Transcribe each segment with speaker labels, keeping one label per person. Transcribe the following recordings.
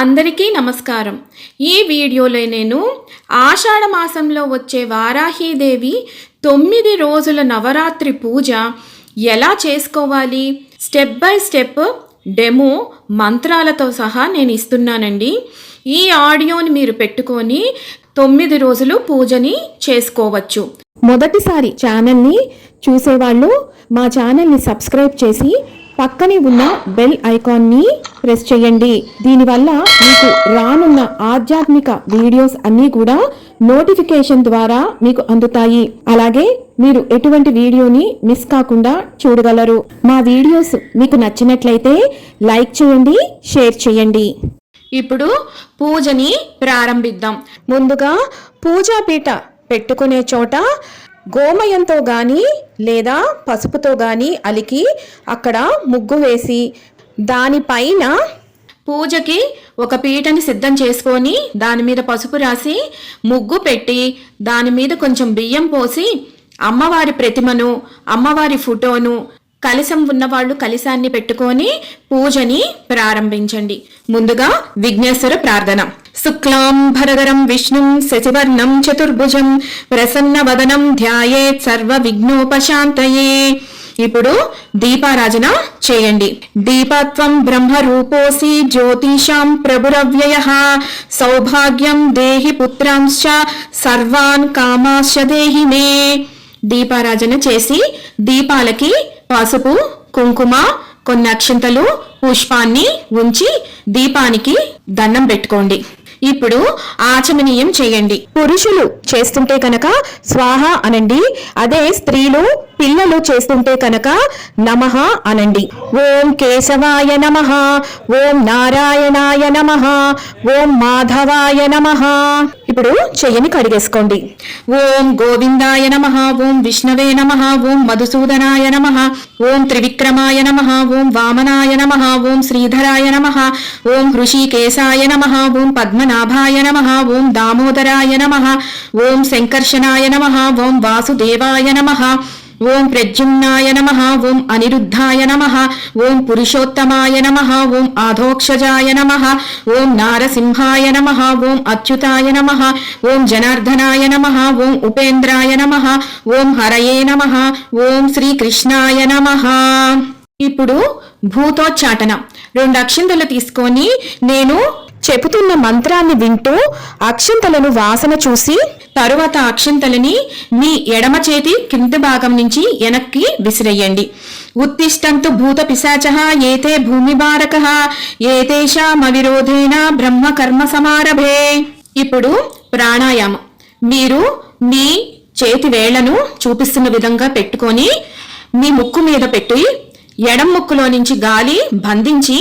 Speaker 1: అందరికీ నమస్కారం. ఈ వీడియోలో నేను ఆషాఢ మాసంలో వచ్చే వారాహీదేవి తొమ్మిది రోజుల నవరాత్రి పూజ ఎలా చేసుకోవాలి? స్టెప్ బై స్టెప్ డెమో మంత్రాలతో సహా నేను ఇస్తున్నానండి. ఈ ఆడియోని మీరు పెట్టుకొని తొమ్మిది రోజులు పూజని చేసుకోవచ్చు. మొదటిసారి ఛానల్ని చూసేవాళ్ళు మా ఛానల్ని సబ్స్క్రైబ్ చేసి పక్కనే ఉన్న బెల్ ఐకాన్ని ప్రెస్ చేయండి. దీనివల్ల మీకు రానున్న ఆధ్యాత్మిక వీడియోస్ అన్నీ కూడా నోటిఫికేషన్ ద్వారా మీకు అందుతాయి. అలాగే మీరు ఎటువంటి వీడియోని మిస్ కాకుండా చూడగలరు. మా వీడియోస్ మీకు నచ్చినట్లయితే లైక్ చేయండి షేర్ చేయండి. ఇప్పుడు పూజని ప్రారంభిద్దాం. ముందుగా పూజాపీఠ పెట్టుకునే చోట గోమయంతో గాని లేదా పసుపుతో గాని అలికి అక్కడ ముగ్గు వేసి దానిపైన పూజకి ఒక పీటని సిద్ధం చేసుకొని దాని మీద పసుపు రాసి ముగ్గు పెట్టి దాని మీద కొంచెం బియ్యం పోసి అమ్మవారి ప్రతిమను అమ్మవారి ఫోటోను కలిసం ఉన్నవాళ్ళు కలిసాన్ని పెట్టుకొని పూజని ప్రారంభించండి. ముందుగా విఘ్నేశ్వర ప్రార్థన. శుక్లాం భరదరం విష్ణుం శశివర్ణం చతుర్భుజం ప్రసన్న వదనం ధ్యాయేత్ సర్వ విఘ్నోపశాంతయే ఇప్పుడు దీపారాజన చేయండి. దీపత్వం బ్రహ్మ రూపోసి జ్యోతిషాం ప్రభురవ్యయ. సౌభాగ్యం దేహి పుత్రాంశ సర్వాన్ కామాశ దేహి మే దీపారాజన చేసి దీపాలకి పసుపు కుంకుమ కొన్ని అక్షంతలు పుష్పాన్ని ఉంచి దీపానికి దండం పెట్టుకోండి. ఇప్పుడు ఆచమనీయం చేయండి. పురుషులు చేస్తుంటే కనుక స్వాహ అనండి. అదే స్త్రీలు పిల్లలు చేస్తుంటే కనుక నమః అనండి. ఓం కేశవాయ నమః ఓం నారాయణాయ నమః ఓం మాధవాయ నమః. ఇప్పుడు చెయ్యని కడిగేసుకోండి. ఓం గోవిందాయ నమ ఓం విష్ణవే నమ ఓం మధుసూదనాయ నమః ఓం త్రివిక్రమాయ నమ ఓం వామనాయ నమ ఓం శ్రీధరాయ నమః ఓం హృషికేశాయ నమ ఓం నాభాయ నమ ఓం దామోదరాయ నమ ఓం శంకర్షణాయ నమ ఓం వాసుదేవాయ నమ ఓం ప్రద్యుమ్నాయ నమ ఓం అనిరుద్ధాయ నమ ఓం పురుషోత్తమాయ నమ ఓం ఆధోక్షజాయ నమ ఓం నారసింహాయ నమ ఓం అచ్యుతాయ నమ ఓం జనార్దనాయ నమ ఓం ఉపేంద్రాయ నమ ఓం హరయే నమ ఓం శ్రీకృష్ణాయ నమ ఇప్పుడు భూతోచ్చాటన రెండు అక్షింతలు తీసుకొని నేను చెబుతున్న మంత్రాన్ని వింటూ అక్షంతలను వాసన చూసి తరువాత అక్షంతలని మీ ఎడమ చేతి కింద భాగం నుంచి వెనక్కి విసిరేయండి. ఉత్తిష్టంతు భూత పిశాచ ఏతే భూమి బారక ఏతేషామవిరోధేన బ్రహ్మ కర్మ సమారభే. ఇప్పుడు ప్రాణాయామం. మీరు మీ చేతి వేళ్ళను చూపిస్తున్న విధంగా పెట్టుకొని మీ ముక్కు మీద పెట్టి ఎడం ముక్కులో నుంచి గాలి బంధించి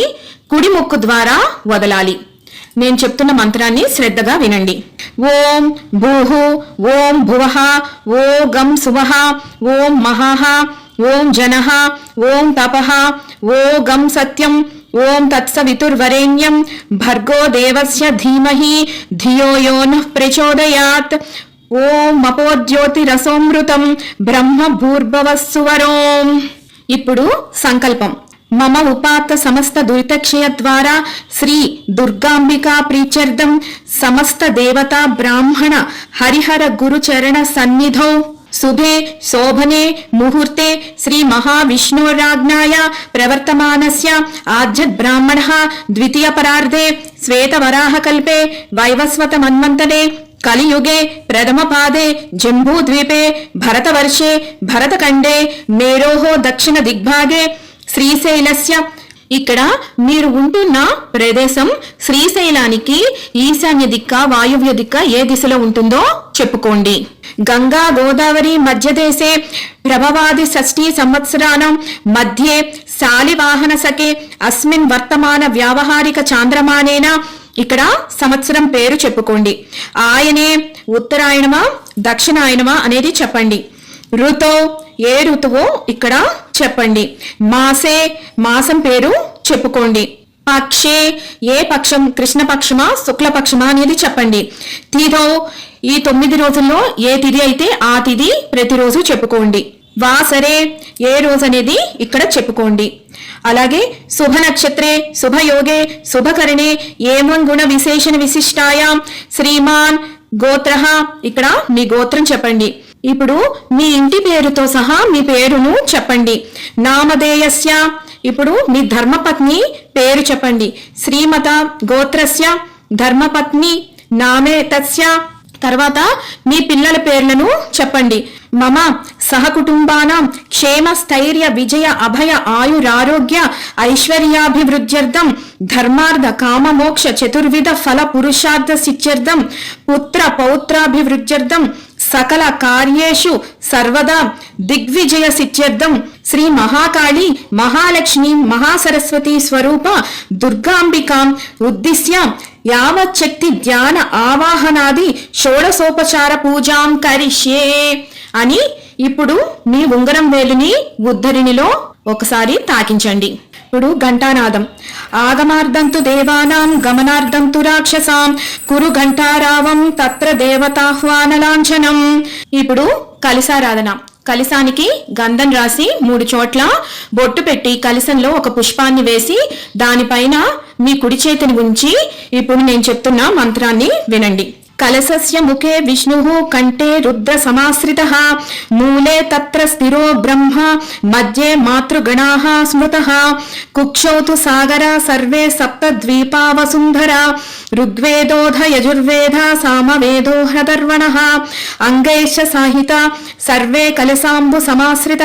Speaker 1: కుడి ముక్కు ద్వారా వదలాలి. నేను చెప్తున్న మంత్రాన్ని శ్రద్ధగా వినండి. ఓం భూహు ఓం భువహ ఓ గం సువః ఓం మహాః ఓం జనః ఓం తపః ఓ గం సత్యం ఓం తత్సవితుర్వరేణ్యం భర్గో దేవస్య ధీమహి ధియో యో ప్రచోదయాత్. ఓం అపోజ్యోతిరసోమృతం బ్రహ్మ భూర్భవస్సువరోం ఇప్పుడు సంకల్పం. మమ ఉపాత సమస్త దురితక్షయ ద్వారా శ్రీ దుర్గాంబికా ప్రీత్యర్థం సమస్త దేవతా బ్రాహ్మణ హరిహర గురుచరణ సన్నిధౌ. శుభే శోభనే ముహూర్తే శ్రీ మహావిష్ణురాజ్ఞాయ ప్రవర్తమానస్య ఆధ్యద్బ్రాహ్మణ ద్వితీయ పరార్ధే శ్వేతవరాహకల్పే వైవస్వత మన్వంతరే కలియుగే ప్రథమ పాదే జంబూద్వీపే భరతవర్షే భరతఖండే మేరోహో దక్షిణ దిగ్భాగే శ్రీశైలస్య. ఇక్కడ మీరు ఉంటున్న ప్రదేశం శ్రీశైలానికి ఈశాన్య దిక్క వాయువ్య దిక్క ఏ దిశలో ఉంటుందో చెప్పుకోండి. గంగా గోదావరి మధ్యదేశే ప్రభవాది షష్ఠీ సంవత్సరానం మధ్యే శాలివాహన సఖే అస్మిన్ వర్తమాన వ్యావహారిక చాంద్రమానేన ఇక్కడ సంవత్సరం పేరు చెప్పుకోండి. ఆయనే ఉత్తరాయణమా దక్షిణాయనమా అనేది చెప్పండి. ఋతో ఏ ఋతువో ఇక్కడ చెప్పండి. మాసే మాసం పేరు చెప్పుకోండి. పక్షే ఏ పక్షం కృష్ణపక్షమా శుక్లపక్షమా అనేది చెప్పండి. తిథో ఈ తొమ్మిది రోజుల్లో ఏ తిథి అయితే ఆ తిథి ప్రతిరోజు చెప్పుకోండి. వాసరే ఏ రోజు అనేది ఇక్కడ చెప్పుకోండి. అలాగే శుభ నక్షత్రే శుభయోగే శుభకరణే ఏమం గుణ విశేషణ విశిష్టాయాం శ్రీమాన్ గోత్ర ఇక్కడ మీ గోత్రం చెప్పండి. ఇప్పుడు మీ ఇంటి పేరుతో సహా మీ పేరును చెప్పండి. నామధేయస్య. ఇప్పుడు మీ ధర్మపత్ని పేరు చెప్పండి. శ్రీమత గోత్రస్య ధర్మపత్ని నామే తస్య తర్వాత మీ పిల్లల పేర్లను చెప్పండి. మమ సహకుటుంబానం క్షేమ స్థైర్య విజయ అభయ ఆయురారోగ్య ఐశ్వర్యాభివృద్ధ్యర్థం ధర్మార్థ కామమోక్ష చతుర్విధ ఫల పురుషార్థ సిత్యర్థం పుత్ర పౌత్రాభివృద్ధ్యర్థం సకల కార్యేషు సర్వదా దిగ్విజయ సిత్యర్థం శ్రీ మహాకాళి మహాలక్ష్మి మహాసరస్వతి స్వరూప దుర్గాంబికాం ఉద్దిశ్య యావచ్చక్తి ధ్యాన ఆవాహనాది షోడసోపచార పూజాం కరిష్యే అని ఇప్పుడు మీ ఉంగరం వేలుని ఉద్ధరిణిలో ఒకసారి తాకించండి. ఇప్పుడు ఘంటానాదం. ఆగమార్థంతు దేవానాం గమనార్థంతు రాక్షసాం. కురు ఘంటారావం తత్ర దేవతాహ్వానలాంఛనం. ఇప్పుడు కలిసారాధన. కలిసానికి గంధం రాసి మూడు చోట్ల బొట్టు పెట్టి కలిసంలో ఒక పుష్పాన్ని వేసి దానిపైన మీ కుడి చేతిని ఉంచి ఇప్పుడు నేను చెప్తున్న మంత్రాన్ని వినండి. కలసస్య ముఖే విష్ణు కంఠే రుద్ర సమాశ్రిత. మూలే తత్ర స్థిరో బ్రహ్మ మధ్యే మాతృగణా స్మృత. కుక్షౌతు సాగర సర్వే సప్త ద్వీపా వసుంధర ఋగ్వేదోధ యజుర్వేద సామవేదో హ్రదర్వణ అంగైష సాహిత సర్వే కలసాంబు సమాశ్రిత.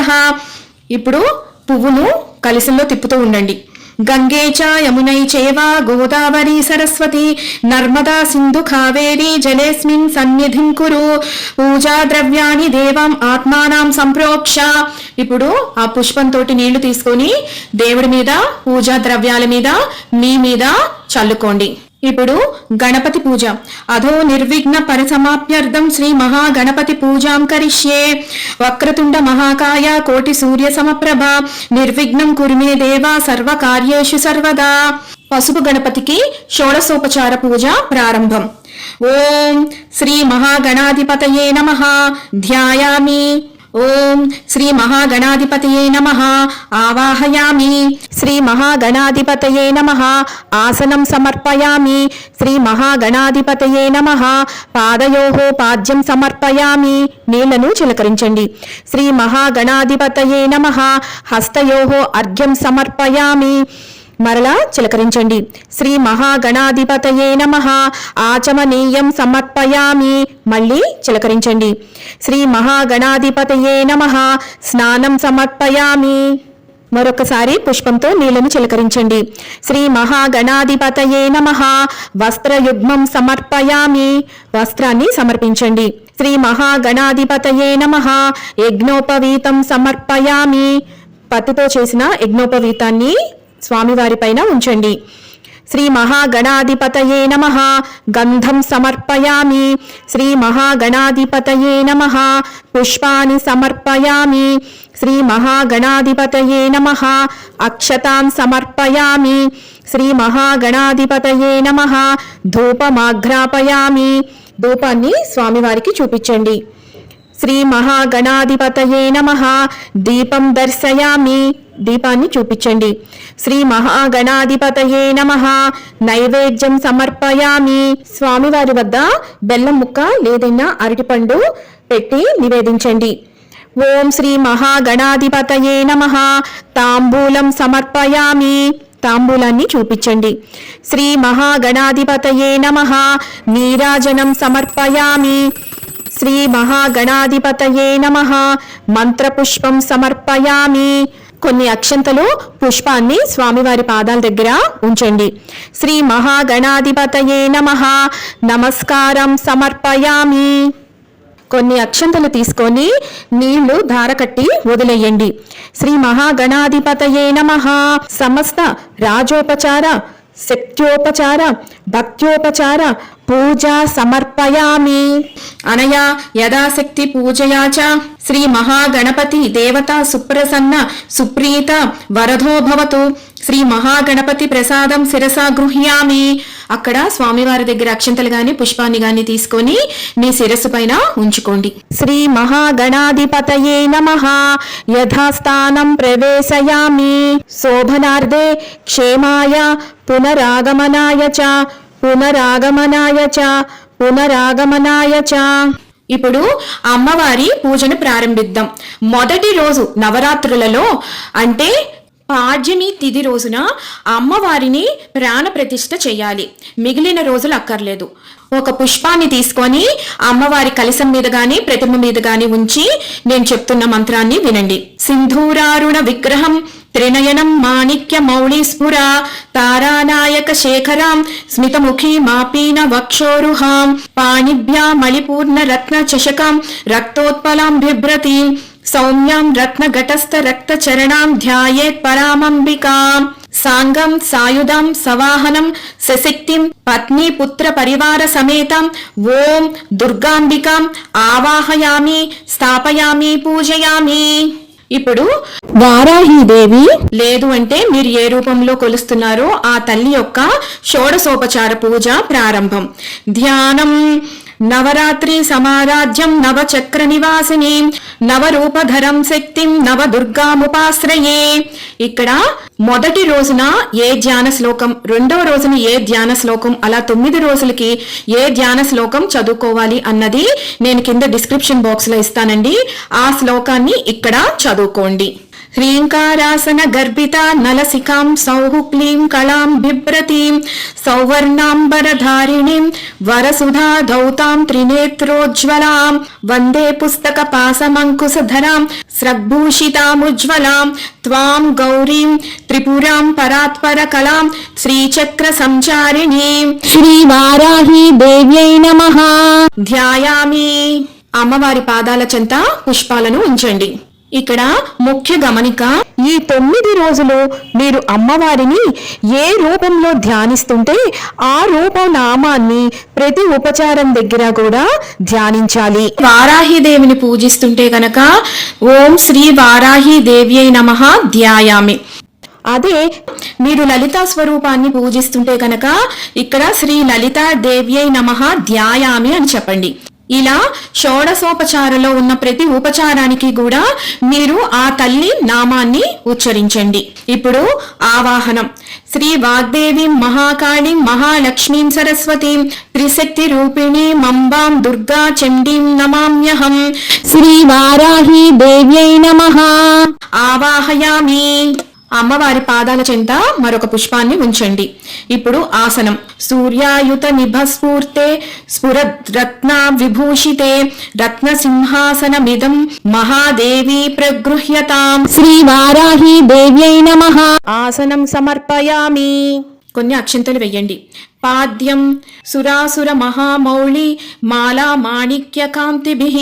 Speaker 1: ఇప్పుడు పువ్వును కలిసంలో తిప్పుతూ ఉండండి. గంగే చ యమునై చేవ గోదావరి సరస్వతి నర్మదా సింధు కావేరి జలేస్మిన్ సన్నిధిం కురు పూజా ద్రవ్యాన్ని దేవం ఆత్మానాం సంప్రోక్ష. ఇప్పుడు ఆ పుష్పంతో నీళ్ళు తీసుకొని దేవుడి మీద పూజా ద్రవ్యాల మీద మీ మీద చల్లుకోండి. ఇప్పుడు గణపతి పూజ. అధో నిర్విఘ్న పరిసమాప్యర్థం శ్రీ మహాగణపతి పూజాం కరిష్యే. వక్రతుండ మహాకాయ కోటి సూర్య సమప్రభ. నిర్విఘ్నం కురిమే దేవా సర్వ కార్యేషు సర్వదా. పసుపు గణపతికి షోడసోపచార పూజ ప్రారంభం. ఓం శ్రీ మహాగణాధిపతయే నమ. ధ్యాయామి. ఓం శ్రీ మహాగణాధిపతయే నమ. ఆవాహయామి. శ్రీ మహాగణాధిపతయే నమ. ఆసనం సమర్పయామి. శ్రీ మహాగణాధిపతయే నమ. పాదయో పాద్యం సమర్పయామి. నీళ్ళను చిలకరించండి. శ్రీ మహాగణాధిపతయే నమ. హస్తయో అర్ఘ్యం సమర్పయామి. మరలా చిలకరించండి. శ్రీ మహాగణాధిపతయే నమ. ఆచమనీయం సమర్పయామి. మళ్ళీ చిలకరించండి. శ్రీ మహాగణాధిపతయే నమ. స్నానం సమర్పయామి. మరొకసారి పుష్పంతో నీళ్ళను చిలకరించండి. శ్రీ మహాగణాధిపతయే నమ. వస్త్రయుగ్మం సమర్పయామి. వస్త్రాన్ని సమర్పించండి. శ్రీ మహాగణాధిపతయే నమ. యజ్ఞోపవీతం సమర్పయామి. పత్తితో చేసిన యజ్ఞోపవీతాన్ని స్వామివారిపైన ఉంచండి. శ్రీ మహాగణాధిపతయే నమ. గంధం సమర్పయామి. శ్రీ మహాగణాధిపతయే నమ. పుష్పాని సమర్పయామి. శ్రీ మహాగణాధిపతయే నమ. అక్షతాన్ సమర్పయామి. శ్రీ మహాగణాధిపతయే నమ. ధూపమాఘ్రాపయామి. ధూపాన్ని స్వామివారికి చూపించండి. శ్రీ మహాగణాధిపతయే నమ. దీపం దర్శయామి. దీపాన్ని చూపించండి. శ్రీ మహాగణాధిపతయే నమ. నైవేద్యం సమర్పయామి. స్వామివారి వద్ద బెల్లం ముక్క లేదైనా అరటిపండు పెట్టి నివేదించండి. ఓం శ్రీ మహాగణాధిపతయే నమ. తాంబూలం సమర్పయామి. తాంబూలాన్ని చూపించండి. శ్రీ మహాగణాధిపతయే నమ. నీరాజనం సమర్పయామి. శ్రీ మహాగణాధిపతయే నమ. మంత్రపుష్పం సమర్పయామి. కొన్ని అక్షంతలు పుష్పాన్ని స్వామివారి పాదాల దగ్గర ఉంచండి. శ్రీ మహాగణాధిపతయే నమ. నమస్కారం సమర్పయామి. కొన్ని అక్షంతలు తీసుకొని నీళ్ళు ధారకట్టి వదిలేయండి. శ్రీ మహాగణాధిపతయే నమ. సమస్త రాజోపచార శక్త్యోపచార భక్త్యోపచార పూజ సమర్పయామి అనయా యథాశక్తి పూజయా చ శ్రీ మహాగణపతి దేవత సుప్రసన్న సుప్రీత వరదో భవతు. శ్రీ మహాగణపతి ప్రసాదం శిరసా గృహ్యామి. అక్కడ స్వామివారి దగ్గర అక్షంతలు గాని పుష్పాన్ని గాని తీసుకొని మీ శిరస్సు పైన ఉంచుకోండి. శ్రీ మహాగణాధిపతయే నమ. యథాస్థానం ప్రవేశయామి. శోభనార్థే క్షేమాయ పునరాగమనాయ చ. పునరాగమనాయ చ. పునరాగమనాయ చ. ఇప్పుడు అమ్మవారి పూజను ప్రారంభిద్దాం. మొదటి రోజు నవరాత్రులలో అంటే పాడ్యమి తిది రోజున అమ్మవారిని ప్రాణ ప్రతిష్ఠ చేయాలి. మిగిలిన రోజులు అక్కర్లేదు. ఒక పుష్పాన్ని తీసుకొని అమ్మవారి కలశం మీద గాని ప్రతిమ మీద గాని ఉంచి నేను చెప్తున్న మంత్రాన్ని వినండి. సింధూరారుణ విగ్రహం త్రినయనం మాణిక్య మౌళి స్ఫుర తారానాయక శేఖరాం స్మితముఖీ మాపీన వక్షోరుహాం పాణిభ్యా మణిపూర్ణ రత్న చషకాం రక్తోత్పలాం బిభ్రతీం సౌమ్యాం రత్నఘటస్థ రక్త చరణాం ధ్యాయేత్ పరామంబికాం. సాంగం సాయుధం సవాహనం సశక్తిం పత్ని పుత్ర పరివార సమేతం ఓం దుర్గాంబికాం ఆవాహయామి స్థాపయామి పూజయామి ఇప్పుడు వారాహీదేవి లేదు అంటే మీరు ఏ రూపంలో కొలుస్తున్నారో ఆ తల్లి యొక్క షోడసోపచార పూజ ప్రారంభం. ధ్యానం. నవరాత్రి సమారాజ్యం నవచక్ర నివాసిని నవరూపధరం శక్తిం నవ దుర్గాముపాశ్రయే ఇక్కడ మొదటి రోజున ఏ ధ్యాన శ్లోకం రెండవ రోజున ఏ ధ్యాన శ్లోకం అలా తొమ్మిది రోజులకి ఏ ధ్యాన శ్లోకం చదువుకోవాలి అన్నది నేను కింద డిస్క్రిప్షన్ బాక్స్లో ఇస్తానండి. ఆ శ్లోకాన్ని ఇక్కడ చదువుకోండి. హ్రీంకారాసన గర్భిత నలసికాం సౌః క్లీం కళాం బిభ్రతీం సౌవర్ణాంబరధారిణీం వరసుధా ధౌతాం త్రినేత్రోజ్వలాం వందే పుస్తక పాసమంకుశధరాం స్రగ్భూషితాముజ్వలాం త్వాం గౌరీం త్రిపురాం పరాత్పర కళాం శ్రీచక్ర సంచారిణీం
Speaker 2: శ్రీవారాహి దేవ్యై నమ
Speaker 1: ధ్యాయామి అమ్మవారి పాదాల చెంత పుష్పాలను ఉంచండి। ఇక్కడ ముఖ్య గమనిక
Speaker 2: ఈ తొమ్మిది రోజులు మీరు అమ్మవారిని ఏ రూపంలో ధ్యానిస్తుంటే ఆ రూపం నామాన్ని ప్రతి ఉపచారం దగ్గర కూడా ధ్యానించాలి.
Speaker 1: వారాహిదేవిని పూజిస్తుంటే గనక ఓం శ్రీ వారాహి దేవ్యై నమ ధ్యాయామి.
Speaker 2: అదే
Speaker 1: మీరు లలితా స్వరూపాన్ని పూజిస్తుంటే కనుక ఇక్కడ శ్రీ లలితా దేవ్యై నమ ధ్యాయామి అని చెప్పండి. ఇలా షోడసోపచారలో ఉన్న ప్రతి ఉపచారానికి కూడా మీరు ఆ తల్లి నామాన్ని ఉచ్చరించండి. ఇప్పుడు ఆవాహనం. శ్రీ వాగ్దేవి మహాకాళి మహాలక్ష్మీం సరస్వతీం త్రిశక్తి రూపిణి మంబాం దుర్గా చండీం నమామ్యహం.
Speaker 2: శ్రీ వారాహి దేవ్యై నమ.
Speaker 1: ఆవాహయామి. అమ్మవారి పాదాల చెంత మరొక పుష్పాన్ని ఉంచండి. ఇప్పుడు ఆసనం. సూర్యాయుత నిభస్ఫూర్తే స్ఫురద్రత్న విభూషితే రత్న సింహాసనమిదం మహాదేవి ప్రగృహ్యతాం.
Speaker 2: శ్రీవారాహి దేవ్యై నమ. ఆసనం సమర్పయామి.
Speaker 1: కొన్ని అక్షంతలు వెయ్యండి. పాద్యం సురాసుర మహామౌళి మాలా మాణిక్య కాంతిభిః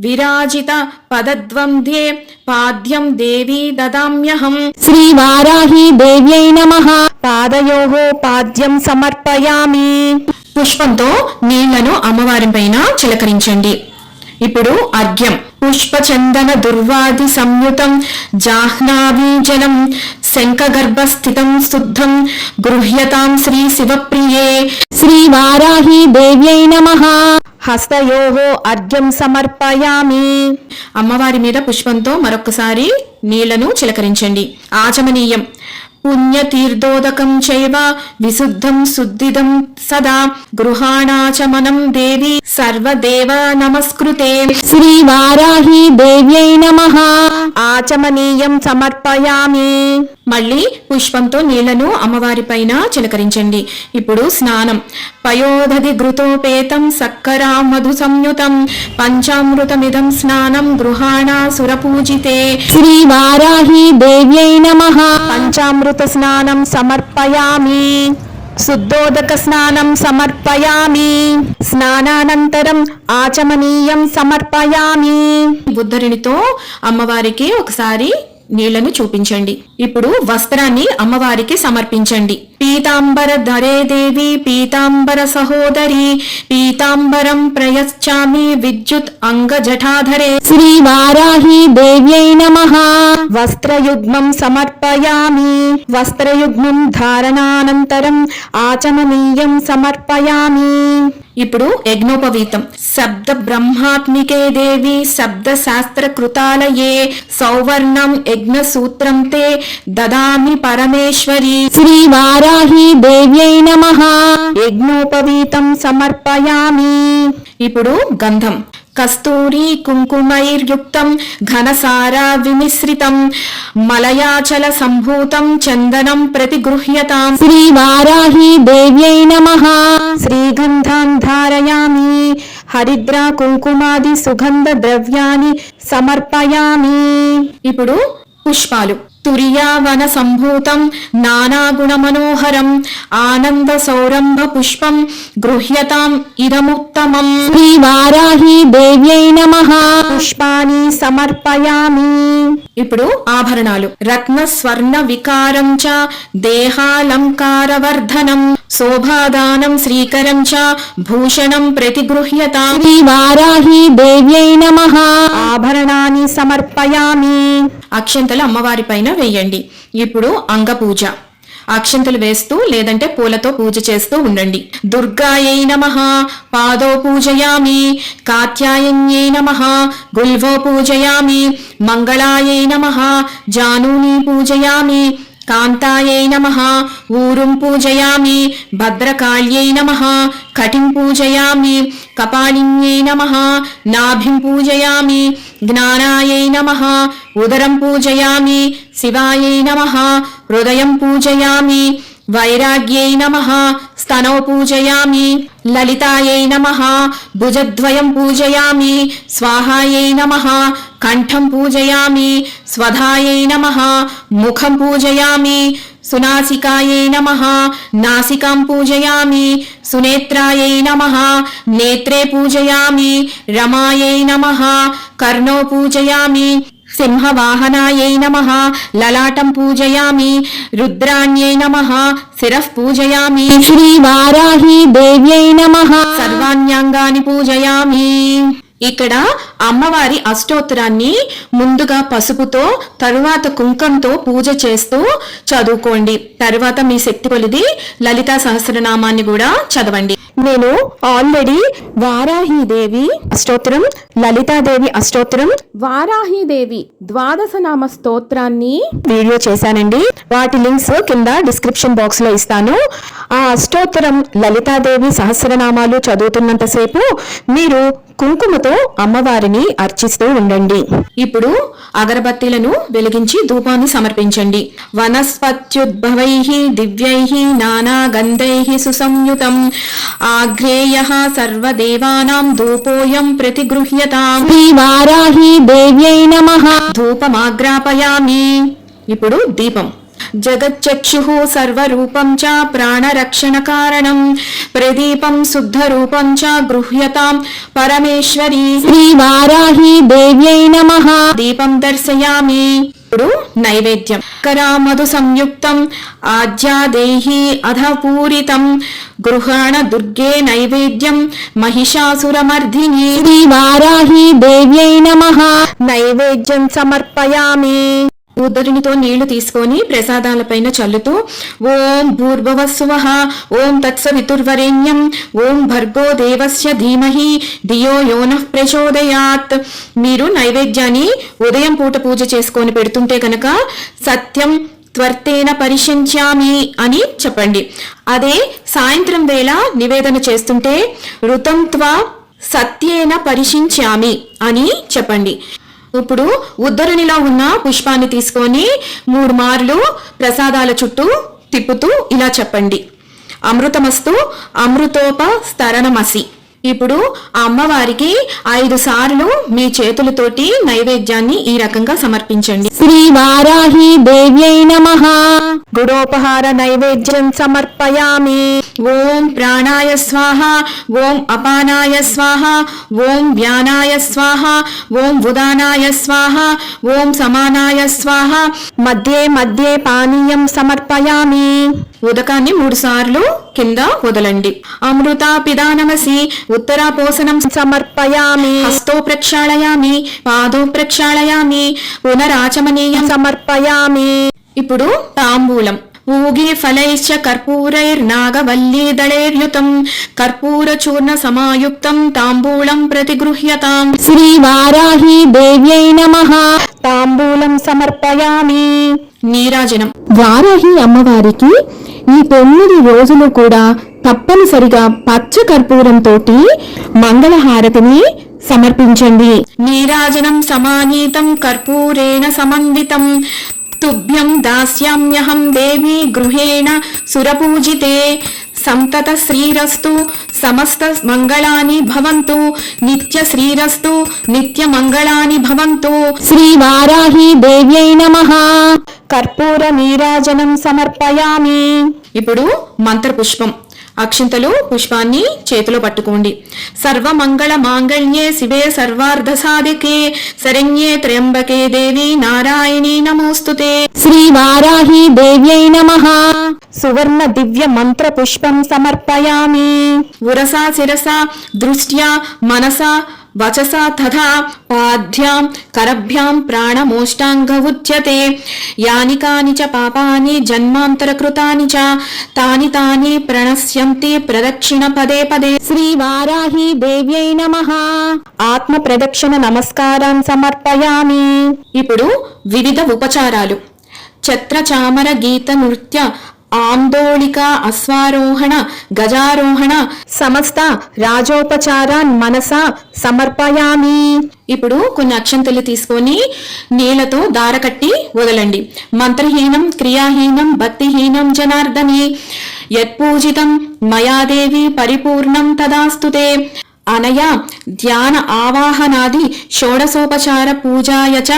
Speaker 1: విరాజిత పదద్వంద్వే పాద్యం దేవీ దదామ్యహం.
Speaker 2: శ్రీవారాహి దేవ్యై నమ. పాదయోహో పాద్యం సమర్పయామి.
Speaker 1: పుష్పంతో నీళ్ళను అమ్మవారి పైన చిలకరించండి. ఇప్పుడు అర్ఘ్యం. పుష్పచందన దుర్వాది సంయుతం జాహ్నావీ జలం శంఖగర్భస్థితం శుద్ధం గృహ్యతాం శ్రీ శివప్రియే
Speaker 2: శ్రీవారాహి దేవ్యై నమ హస్తయోహో అర్ఘ్యం సమర్పయామి
Speaker 1: అమ్మవారి మీద పుష్పంతో మరొకసారి నీళ్ళను చిలకరించండి. ఆచమనీయం. పుణ్యతీర్థోదకం చైవ విశుద్ధం శుద్ధిదం సదా గృహాణాచమనం దేవి సర్వదేవ నమస్కృతే
Speaker 2: శ్రీవారాహి దేవ్యై నమ ఆచమనీయం సమర్పయామి
Speaker 1: మళ్ళీ పుష్పంతో నీళ్ళను అమ్మవారి పైన చిలకరించండి. ఇప్పుడు స్నానం. పయోదధి ఘృతోపేతం సక్కరా మధు సంయుతం పంచామృతమిదం స్నానం గృహాణ సురపూజితే.
Speaker 2: శ్రీవారాహి దేవ్యై నమ. పంచామృత స్నానం సమర్పయామి శుద్ధోదక స్నానం సమర్పయామి స్నానానంతరం ఆచమనీయం సమర్పయామి
Speaker 1: బుద్ధరునితో అమ్మవారికి ఒకసారి నీళ్ళను చూపించండి. ఇప్పుడు వస్త్రాన్ని అమ్మవారికి సమర్పించండి. పీతాంబర ధరే దేవి పీతాంబర సహోదరి పీతాంబరం ప్రయచ్చామి విద్యుత్ అంగజఠాధరే
Speaker 2: శ్రీ వారాహి దేవ్యై నమః వస్త్రయుగ్మం సమర్పయామి వస్త్రయుగ్మం ధారణానంతరం ఆచమనీయం సమర్పయామి
Speaker 1: ఇప్పుడు యజ్ఞోపవీతం. శబ్ద బ్రహ్మాత్మికే దేవి శబ్ద శాస్త్ర కృతాలయే సౌవర్ణం యజ్ఞ సూత్రం తే దదామి పరమేశ్వరి.
Speaker 2: శ్రీ వారాహి దేవ్యై నమః. యజ్ఞోపవీతం సమర్పయామి.
Speaker 1: ఇప్పుడు గంధం. కస్తూరి కుంకుమైర్యుక్తం ఘనసార విమిశ్రితం మలయాచల సంభూతం చందనం ప్రతిగృహ్యతాం.
Speaker 2: శ్రీ వారాహి దేవ్యై నమః. శ్రీగంధాన్ ధారయామి. హరిద్ర కుంకుమాది సుగంధ ద్రవ్యాన్ని సమర్పయామి.
Speaker 1: ఇప్పుడు పుష్పాలు. తురియావన సంభూతం నానాగుణ మనోహరం ఆనంద సౌరంభ పుష్పం గృహ్యతాం ఇదముత్తమం
Speaker 2: శ్రీ వారాహి దేవ్యై నమః పుష్పాని సమర్పయామి
Speaker 1: ఇప్పుడు ఆభరణాలు. రత్న స్వర్ణ వికారం చ దేహాలంకారవర్ధనం. శోభాదానం శ్రీకరం చ భూషణం ప్రతిగృహ్యతాం.
Speaker 2: శ్రీ వారాహి దేవ్యై నమః. ఆభరణాన్ని సమర్పయామి.
Speaker 1: అక్షంతలు అమ్మవారి పైన వేయండి. ఇప్పుడు అంగపూజ. అక్షంతలు వేస్తూ లేదంటే పూలతో పూజ చేస్తూ ఉండండి. దుర్గాయై నమ. పాదో పూజయామి. కాత్యాయన్యై నమ. గుల్వో పూజయామి. మంగళాయై నమ. జానూని పూజయామి. కాంతాయై నమ. ఊరుం పూజయామి. భద్రకాళ్యై నమ. కటిం పూజయామి. కపాలిన్యై నమ. నాభిం పూజయామి. జ్ఞానాయై నమ. ఉదరం పూజయామి. శివాయై నమ. హృదయం పూజయామి. వైరాగ్యై నమ. స్తనౌ పూజయామి. లలితాయై నమ భుజద్వయం పూజయామి స్వాహాయై నమ కంఠం పూజయామి స్వధాయై నమ ముఖం పూజయామి సునాసికాయై నమ నాసికాం పూజయామి సునేత్రాయై నమ నేత్రే పూజయామి రమాయై నమ కర్ణో పూజయామి సింహవాహనాయై నమ లలాటం పూజయామి రుద్రాణ్యై నమ శిరః పూజయామి.
Speaker 2: శ్రీ వారాహి దేవ్యై నమః.
Speaker 1: సర్వాణ్యాంగాని పూజయామి. ఇక్కడ అమ్మవారి అష్టోత్తరాన్ని ముందుగా పసుపుతో తరువాత కుంకంతో పూజ చేస్తూ చదువుకోండి. తర్వాత మీ శక్తి కొలిది లలితా సహస్రనామాన్ని కూడా చదవండి.
Speaker 2: నేను ఆల్రెడీ వారాహిదేవి అష్టోత్తరం లలితాదేవి అష్టోత్తరం వారాహిదేవి ద్వాదశ నామ స్తోత్రాన్ని వీడియో చేశానండి. వాటి లింక్స్ కింద డిస్క్రిప్షన్ బాక్స్లో ఇస్తాను. ఆ అష్టోత్తరం లలితాదేవి సహస్రనామాలు చదువుతున్నంతసేపు మీరు కుంకుమతో అమ్మవారిని అర్చిస్తూ ఉండండి.
Speaker 1: ఇప్పుడు అగరబత్తీలను వెలిగించి ధూపాన్ని సమర్పించండి. వనస్పత్యుద్భవై దివ్యై నానా గంధై సుసంయుతం. ఆగ్రేయ సర్వదేవానాం ధూపోయం ప్రతిగృహ్యతాం.
Speaker 2: శ్రీ వారాహి దేవ్యై నమః.
Speaker 1: ధూపమాగ్రాపయామి. ఇప్పుడు దీపం. జగచ్చక్షు సర్వరూపం చ ప్రాణరక్షణ కారణం. ప్రదీపం శుద్ధ రూపం చ గృహ్యతాం. పరమేశ్వరి
Speaker 2: శ్రీ వారాహి దేవ్యై నమః.
Speaker 1: దీపం దర్శయామి. ఇప్పుడు నైవేద్యం. కరామధు సంయుక్తం ఆజ్యాదేహి అధ పూరితం గృహాణ దుర్గే నైవేద్యం మహిషాసురమర్ధిని.
Speaker 2: శ్రీ వారాహి దేవ్యై నమః. నైవేద్యం సమర్పయామి.
Speaker 1: ఉదరినితో నీళ్ళు తీసుకొని ప్రసాదాలపైన చల్లుతూ ఓం భూర్భువస్సువ ఓం తత్సవితుర్వరేణ్యం ఓం భర్గో దేవస్య ధీమహి ధియో యోనః ప్రచోదయాత్. మీరు నైవేద్యాన్ని ఉదయం పూట పూజ చేసుకొని పెడుతుంటే కనుక సత్యం త్వర్తేన పరిశంచామి అని చెప్పండి. అదే సాయంత్రం వేళ నివేదన చేస్తుంటే ఋతం త్వ సత్యేన పరిశించామి అని చెప్పండి. ఇప్పుడు ఉద్ధరణిలో ఉన్న పుష్పాన్ని తీసుకొని మూడు మార్లు ప్రసాదాల చుట్టూ తిప్పుతూ ఇలా చెప్పండి. అమృతమస్తు అమృతోప స్తరణమసి. ఇప్పుడు ఆ అమ్మవారికి ఐదు సార్లు మీ చేతులతోటి నైవేద్యాన్ని ఈ రకంగా సమర్పించండి.
Speaker 2: శ్రీ వారాహి దేవ్యై నమః. గుడోపహార నైవేద్యం సమర్పయామి.
Speaker 1: ఓం ప్రాణాయ స్వాహ ఓం అపానాయ స్వాహ ఓం వ్యానాయ స్వాహ ఓం ఉదానాయ స్వాహ ఓం సమానాయ స్వాహ.
Speaker 2: మధ్యే మధ్యే పానీయం సమర్పయామి.
Speaker 1: ఉదకాన్ని మూడు సార్లు కింద వదలండి. అమృత పిదానమసి ఉత్తరాపోసనం
Speaker 2: సమర్పయామి.
Speaker 1: హస్తో ప్రక్షాళయామి. పాదో ప్రక్షాళయామి. పునరాచమనీయం
Speaker 2: సమర్పయామి.
Speaker 1: ఇప్పుడు తాంబూలం. ఊగి ఫలైశ్చ కర్పూరైర్నాగవల్లీదళైర్యుతం. కర్పూరచూర్ణ సమాయుక్తం తాంబూలం ప్రతిగృహ్యతాం
Speaker 2: శ్రీ వారాహి దేవ్యై నమః తాంబూలం సమర్పయామి.
Speaker 1: నీరాజనం.
Speaker 2: వారాహి అమ్మవారికి ఈ తొమ్మిది రోజులు కూడా తప్పనిసరిగా పచ్చ కర్పూరంతో మంగళహారతిని సమర్పించండి.
Speaker 1: నీరాజనం సమానీతం కర్పూరేణ సమన్వితం. తుభ్యం దాస్యామ్యహం దేవి గృహేణ సురపూజితే. సంతత శ్రీరస్తు సమస్త మంగళాని భవంతు నిత్య శ్రీరస్తు నిత్య మంగళాని భవంతు.
Speaker 2: శ్రీ వారాహి దేవ్యై నమః. కర్పూర నీరాజనం సమర్పయామి.
Speaker 1: ఇప్పుడు మంత్రపుష్పం. అక్షింతలు పుష్పాన్ని చేతిలో పట్టుకోండి. సర్వమంగళ మాంగళ్యే శివే సర్వార్ధ సాధికే శరణ్యే త్ర్యంబకే దేవి నారాయణీ నమోస్తుతే.
Speaker 2: శ్రీ వారాహి దేవ్యై నమః. సువర్ణ దివ్య మంత్ర పుష్పం సమర్పయామి.
Speaker 1: ఉరసా శిరసా దృష్ట్యా మనసా వచసా తథా పాద్భ్యాం కరభ్యాం ప్రాణమోష్టాంగ ఉచ్యతే. యాని కాని చ పాపాని జన్మాంతరకృతాని చ. తాని తాని ప్రణశ్యంతి ప్రదక్షిణ పదే పదే.
Speaker 2: శ్రీ వారాహి దేవ్యై నమః. ఆత్మ ప్రదక్షిణ నమస్కారం సమర్పయామి.
Speaker 1: ఇప్పుడు వివిధ ఉపచారాలు. ఛత్ర చామర గీత నృత్య ఆందోళిక అశ్వారోహణ గజారోహణ
Speaker 2: సమస్త రాజోపచారాన్ మనస సమర్పయామి.
Speaker 1: ఇప్పుడు కొన్ని అక్షంతలు తీసుకొని నీళ్ళతో దార కట్టి వదలండి. మంత్రహీనం క్రియాహీనం భక్తిహీనం జనార్దనే. యత్పూజితం మయాదేవి పరిపూర్ణం తదాస్తుతే. అనయా ధ్యాన ఆవాహనాది షోడసోపచార పూజాయ చ.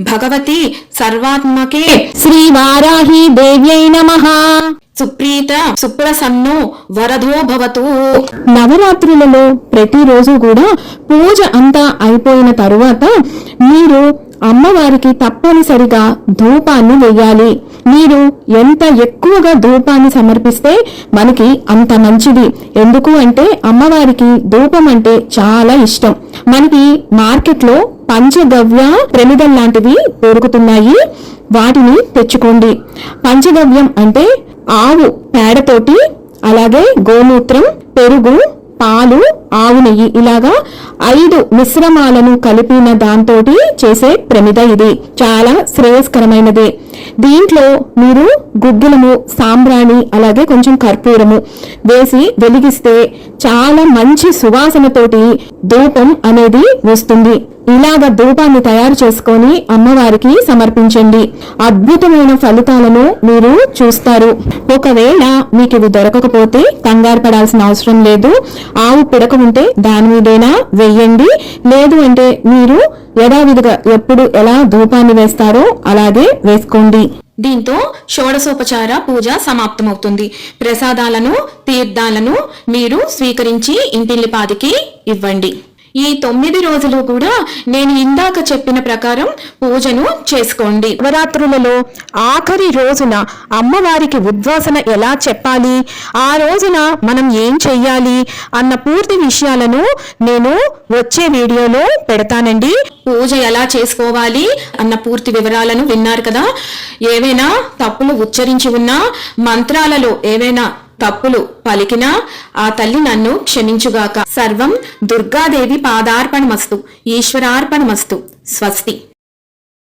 Speaker 1: భగవతి సర్వాత్మకే.
Speaker 2: శ్రీ వారాహి దేవ్యై నమః.
Speaker 1: సుప్రీత సుప్రసన్ను వరదో భవతు.
Speaker 2: నవరాత్రులలో ప్రతిరోజు కూడా పూజ అంతా అయిపోయిన తరువాత మీరు అమ్మవారికి తప్పనిసరిగా ధూపాన్ని వెయ్యాలి. మీరు ఎంత ఎక్కువగా ధూపాన్ని సమర్పిస్తే మనకి అంత మంచిది. ఎందుకు అంటే అమ్మవారికి ధూపం అంటే చాలా ఇష్టం. మనకి మార్కెట్లో పంచగవ్య ప్రమిదం లాంటివి దొరుకుతున్నాయి. వాటిని తెచ్చుకోండి. పంచగవ్యం అంటే ఆవు పేడతోటి అలాగే గోమూత్రం పెరుగు పాలు ఆవు నెయ్యి ఇలాగా ఐదు మిశ్రమాలను కలిపిన దాంతోటి చేసే ప్రమిద ఇది. చాలా శ్రేయస్కరమైనది. దీంట్లో మీరు గుగ్గిలము సాంబ్రాణి అలాగే కొంచెం కర్పూరము వేసి వెలిగిస్తే చాలా మంచి సువాసనతోటి ధూపం అనేది వస్తుంది. ఇలాగ ధూపాన్ని తయారు చేసుకొని అమ్మవారికి సమర్పించండి. అద్భుతమైన ఫలితాలను మీరు చూస్తారు. ఒకవేళ మీకు ఇవి దొరకకపోతే కంగారు పడాల్సిన అవసరం లేదు. ఆవు పిడక ఉంటే దాని మీదైనా వెయ్యండి. లేదు అంటే మీరు యథావిధిగా ఎప్పుడు ఎలా ధూపాన్ని వేస్తారో అలాగే వేసుకోండి.
Speaker 1: దీంతో షోడసోపచార పూజ సమాప్తమవుతుంది. ప్రసాదాలను తీర్థాలను మీరు స్వీకరించి ఇంటిల్లిపాదికి ఇవ్వండి. ఈ తొమ్మిది రోజులు కూడా నేను ఇందాక చెప్పిన ప్రకారం పూజను చేసుకోండి.
Speaker 2: నవరాత్రులలో ఆఖరి రోజున అమ్మవారికి ఉద్వాసన ఎలా చెప్పాలి? ఆ రోజున మనం ఏం చెయ్యాలి? అన్న పూర్తి విషయాలను నేను వచ్చే వీడియోలో పెడతానండి.
Speaker 1: పూజ ఎలా చేసుకోవాలి? అన్న పూర్తి వివరాలను విన్నారు కదా? ఏవైనా తప్పులు ఉచ్చరించి ఉన్నా మంత్రాలలో ఏవైనా తప్పులు పలికినా ఆ తల్లి నన్ను క్షమించుగాక. సర్వం దుర్గాదేవి పాదార్పణమస్తు ఈశ్వరార్పణమస్తు. స్వస్తి.